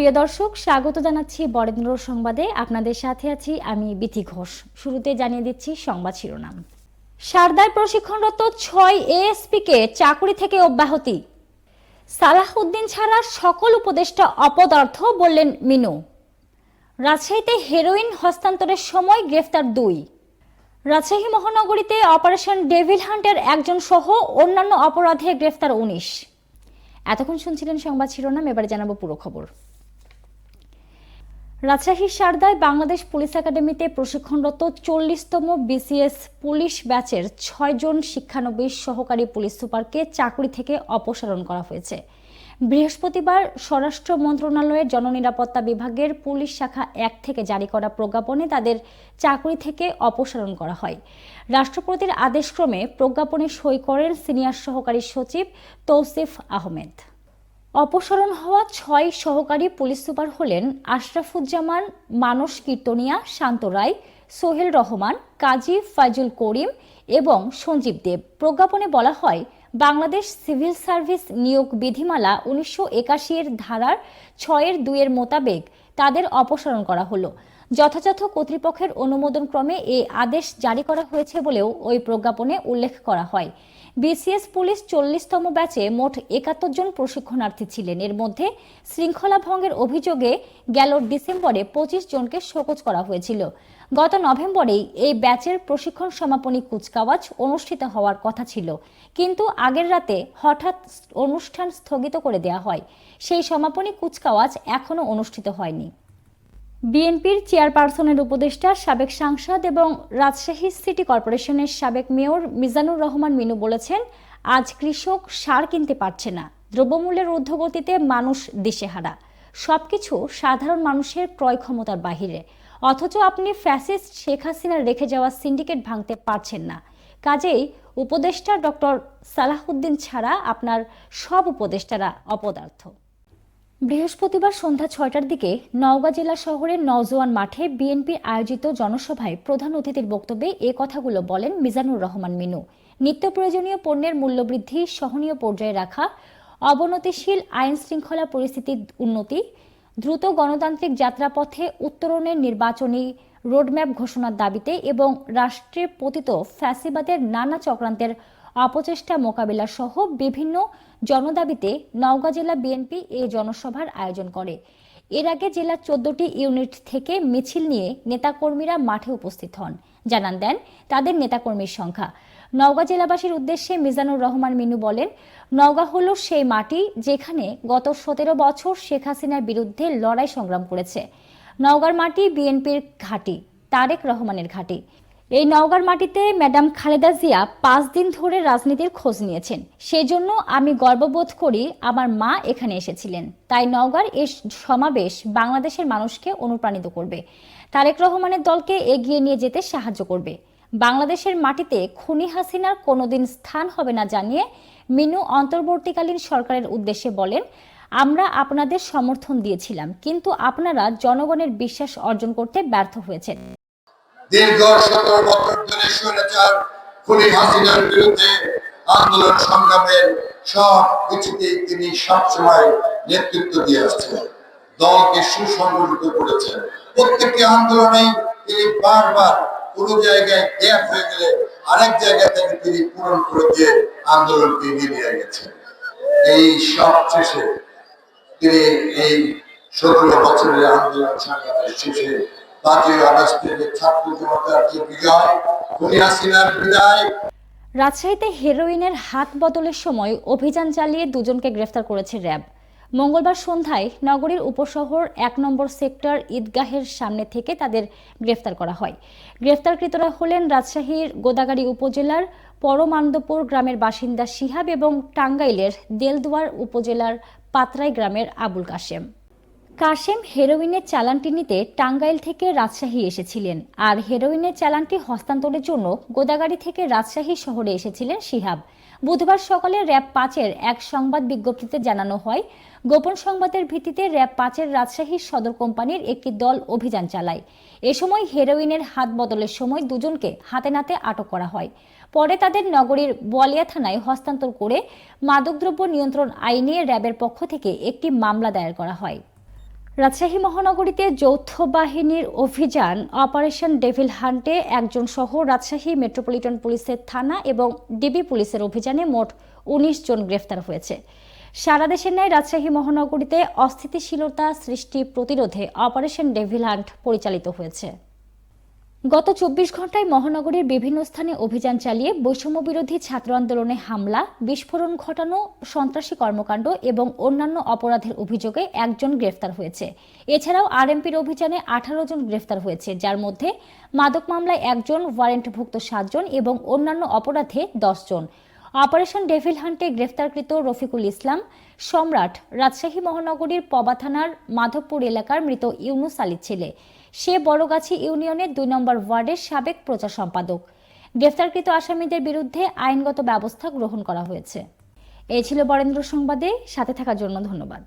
প্রিয় দর্শক, স্বাগত জানাচ্ছি বরেন্দ্র সংবাদে। আপনাদের সাথে আছি আমি বিথি ঘোষ। শুরুতে জানিয়ে দিচ্ছি সংবাদ শিরোনাম। সারদায় প্রশিক্ষণরত ছয় এএসপিকে চাকরি থেকে অব্যাহতি। সালাহউদ্দিন ছাড়া সকল উপদেষ্টা অপদার্থ বললেন মিনু। রাজশাহীতে হেরোইন হস্তান্তরের সময় গ্রেফতার দুই। রাজশাহী মহানগরীতে অপারেশন ডেভিল হান্টের একজন সহ অন্যান্য অপরাধে গ্রেফতার উনিশ। এতক্ষণ শুনছিলেন সংবাদ শিরোনাম, এবারে জানাব পুরো খবর। রাজশাহীর সারদায় বাংলাদেশ পুলিশ একাডেমিতে প্রশিক্ষণরত চল্লিশতম বিসিএস পুলিশ ব্যাচের ছয়জন শিক্ষানবিশ সহকারী পুলিশ সুপারকে চাকরি থেকে অপসারণ করা হয়েছে। বৃহস্পতিবার স্বরাষ্ট্র মন্ত্রণালয়ের জননিরাপত্তা বিভাগের পুলিশ শাখা এক থেকে জারি করা প্রজ্ঞাপনে তাদের চাকরি থেকে অপসারণ করা হয়। রাষ্ট্রপতির আদেশক্রমে প্রজ্ঞাপনে সই করেন সিনিয়র সহকারী সচিব তৌসিফ আহমেদ। অপসারণ হওয়া ছয় সহকারী পুলিশ সুপার হলেন আশরাফুজ্জামান, মানস কীর্তনিয়া, শান্ত রায়, সোহেল রহমান, কাজী ফাইজুল করিম এবং সঞ্জীব দেব। প্রজ্ঞাপনে বলা হয়, বাংলাদেশ সিভিল সার্ভিস নিয়োগ বিধিমালা উনিশশো একাশি এর ধারার ছয়ের দুইয়ের মোতাবেক তাদের অপসারণ করা হলো। যথাযথ কর্তৃপক্ষের অনুমোদন ক্রমে এই আদেশ জারি করা হয়েছে বলেও ওই প্রজ্ঞাপনে উল্লেখ করা হয়। বিসিএস পুলিশ চল্লিশতম ব্যাচে মোট একাত্তর জন প্রশিক্ষণার্থী ছিলেন। এর মধ্যে শৃঙ্খলা ভঙ্গের অভিযোগে গেল ডিসেম্বরে পঁচিশ জনকে শোকজ করা হয়েছিল। গত নভেম্বরেই এই ব্যাচের প্রশিক্ষণ সমাপনী কুচকাওয়াজ অনুষ্ঠিত হওয়ার কথা ছিল। কিন্তু আগের রাতে হঠাৎ অনুষ্ঠান স্থগিত করে দেওয়া হয়। সেই সমাপনী কুচকাওয়াজ এখনও অনুষ্ঠিত হয়নি। বিএনপির চেয়ারপারসনের উপদেষ্টা, সাবেক সাংসদ এবং রাজশাহী সিটি কর্পোরেশনের সাবেক মেয়র মিজানুর রহমান মিনু বলেছেন, আজ কৃষক সার কিনতে পারছে না। দ্রব্যমূল্যের ঊর্ধ্বগতিতে মানুষ দিশেহারা। সবকিছু সাধারণ মানুষের ক্রয় ক্ষমতার বাহিরে। অথচ আপনি ফ্যাসিস্ট শেখ হাসিনার রেখে যাওয়া সিন্ডিকেট ভাঙতে পারছেন না। কাজেই উপদেষ্টা ডক্টর সালাহুদ্দিন ছাড়া আপনার সব উপদেষ্টারা অপদার্থ। বৃহস্পতিবার সন্ধ্যা ছয়টার দিকে নওগাঁ জেলা শহরের নওজোয়ান মাঠে বিএনপির আয়োজিত জনসভায় প্রধান অতিথির বক্তব্যে এ কথাগুলো বলেন মিজানুর রহমান মিনু। নিত্য প্রয়োজনীয় পণ্যের মূল্যবৃদ্ধি, সহনীয় পর্যায়ে রাখা, অবনতিশীল আইন শৃঙ্খলা পরিস্থিতির উন্নতি, দ্রুত গণতান্ত্রিক যাত্রাপথে উত্তরণের নির্বাচনী রোডম্যাপ ঘোষণার দাবিতে এবং রাষ্ট্রে পতিত ফ্যাসিবাদের নানা চক্রান্তের অপচেষ্টা মোকাবিলা সহ বিভিন্ন জনদাবিতে নওগাঁ জেলা বিএনপি এই জনসভার আয়োজন করে। এর আগে জেলার চোদ্দটি ইউনিট থেকে মিছিল নিয়ে নেতাকর্মীরা মাঠে উপস্থিত হন। জানান দেন, তাদের নেতাকর্মীর সংখ্যা। নওগাঁ জেলাবাসীর উদ্দেশ্যে মিজানুর রহমান মিনু বলেন, নওগাঁ হল সেই মাটি যেখানে গত সতেরো বছর শেখ হাসিনার বিরুদ্ধে লড়াই সংগ্রাম করেছে। নওগাঁর মাটি বিএনপির ঘাঁটি, তারেক রহমানের ঘাঁটি। এই নওগাঁর মাটিতে ম্যাডাম খালেদা জিয়া পাঁচ দিন ধরে রাজনীতির খোঁজ নিয়েছেন। সেজন্য আমি গর্ববোধ করি আমার মা এখানে এসেছিলেন। তাই নওগাঁর এই সমাবেশ বাংলাদেশের মানুষকে অনুপ্রাণিত করবে। তারেক রহমানের দলকে এগিয়ে নিয়ে যেতে সাহায্য করবে। বাংলাদেশের মাটিতে খুনি হাসিনার কোনোদিন স্থান হবে না জানিয়ে মিনু অন্তর্বর্তীকালীন সরকারের উদ্দেশ্যে বলেন, আমরা আপনাদের সমর্থন দিয়েছিলাম, কিন্তু আপনারা জনগণের বিশ্বাস অর্জন করতে ব্যর্থ হয়েছেন। দীর্ঘ সতেরো বছর ধরে স্বৈরাচার, খুনি হাসিনার বিরুদ্ধে আন্দোলন সংগ্রামের সব কিছুতেই তিনি সবসময় নেতৃত্ব দিয়ে আসছেন দলকে সুসংগঠিত করেছেন। প্রত্যেকটি আন্দোলনেই তিনি বারবার কোনো জায়গায় গ্যাপ হয়ে গেলে আরেক জায়গা থেকে তিনি পূরণ করে দিয়ে আন্দোলনকে এগিয়ে নিয়ে গেছেন। এই সব শেষে তিনি এই সতেরো বছরের আন্দোলন সংগ্রামের শেষে রাজশাহীতে হেরোইনের হাত বদলের সময় অভিযান চালিয়ে দুজনকে গ্রেফতার করেছে র্যাব। মঙ্গলবার সন্ধ্যায় নগরীর উপশহর এক নম্বর সেক্টর ঈদগাহের সামনে থেকে তাদের গ্রেফতার করা হয়। গ্রেফতারকৃতরা হলেন রাজশাহীর গোদাগাড়ি উপজেলার পরমান্দপুর গ্রামের বাসিন্দা শিহাব এবং টাঙ্গাইলের দেলদুয়ার উপজেলার পাতরাই গ্রামের আবুল কাশেম। কাশেম হেরোইনের চালানটি নিতে টাঙ্গাইল থেকে রাজশাহী এসেছিলেন। আর হেরোইনের চালানটি হস্তান্তরের জন্য গোদাগাড়ি থেকে রাজশাহী শহরে এসেছিলেন শিহাব। বুধবার সকালে র্যাব পাঁচের এক সংবাদ বিজ্ঞপ্তিতে জানানো হয়, গোপন সংবাদের ভিত্তিতে র্যাব পাঁচের রাজশাহী সদর কোম্পানির একটি দল অভিযান চালায়। এ সময় হেরোইনের হাত বদলের সময় দুজনকে হাতে নাতে আটক করা হয়। পরে তাদের নগরীর বোয়ালিয়া থানায় হস্তান্তর করে মাদকদ্রব্য নিয়ন্ত্রণ আইনে র্যাবের পক্ষ থেকে একটি মামলা দায়ের করা হয়। রাজশাহী মহানগরীতে যৌথ বাহিনীর অভিযান অপারেশন ডেভিল হান্টে একজন সহ রাজশাহী মেট্রোপলিটন পুলিশের থানা এবং ডিবি পুলিশের অভিযানে মোট উনিশ জন গ্রেফতার হয়েছে। সারা দেশের ন্যায় রাজশাহী মহানগরীতে অস্থিতিশীলতা সৃষ্টি প্রতিরোধে অপারেশন ডেভিল হান্ট পরিচালিত হয়েছে। গত চব্বিশ ঘন্টায় মহানগরীর বিভিন্ন স্থানে অভিযান চালিয়ে বৈষম্য বিরোধী ছাত্র আন্দোলনে হামলা, বিস্ফোরণ ঘটানো, সন্ত্রাসী কর্মকাণ্ড এবং অন্যান্য অপরাধের অভিযোগে একজন গ্রেফতার হয়েছে। এছাড়াও আরএমপির অভিযানে আঠারো জন গ্রেফতার হয়েছে, যার মধ্যে মাদক মামলায় একজন, ওয়ারেন্টভুক্ত সাতজন এবং অন্যান্য অপরাধে দশ জন। অপারেশন ডেভিল হান্টে গ্রেফতারকৃত রফিকুল ইসলাম, সম্রাট, রাজশাহী মহানগরীর পবা থানার মাধবপুর এলাকার মৃত ইউনুস আলীর ছেলে। সে বড়গাছি ইউনিয়নের দুই নম্বর ওয়ার্ডের সাবেক প্রচার সম্পাদক। গ্রেফতারকৃত আসামিদের বিরুদ্ধে আইনগত ব্যবস্থা গ্রহণ করা হয়েছে। এই ছিল বরেন্দ্র সংবাদে, সাথে থাকার জন্য ধন্যবাদ।